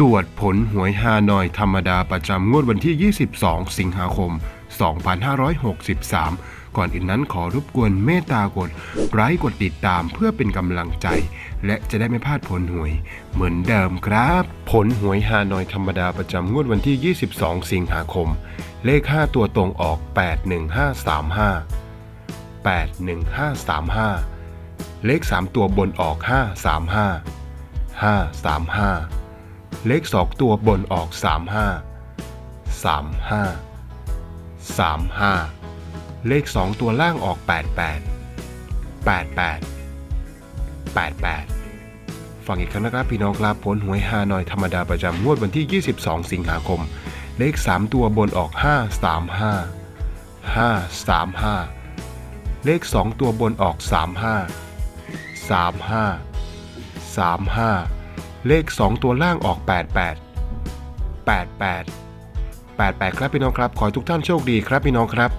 ตรวจผลหวยฮานอยธรรมดาประจำงวดวันที่ 22 สิงหาคม 2563 ก่อนอื่นนั้นขอรบกวนเมตตากดไลค์กดติดตามเพื่อเป็นกำลังใจ และจะได้ไม่พลาดผลหวย เหมือนเดิมครับ ผลหวยฮานอยธรรมดาประจำงวดวันที่ 22 สิงหาคม เลข 5 ตัวตรงออก 81535 81535 เลข 3 ตัวบนออก 535 535 เลข2ตัวบนออก 35 35 35 เลข2ตัวล่างออก 88 88 88 ฟังอีกครั้งนะครับพี่น้องครับผลหวยฮานอยธรรมดาประจำงวดวันที่ 22 สิงหาคม เลข 3 ตัวบนออก 535 535 เลข 2 ตัวบนออก 35 35 35 เลข 2 ตัวล่างออก 88 88 88 ครับพี่น้องครับ ขอให้ทุกท่านโชคดีครับพี่น้องครับ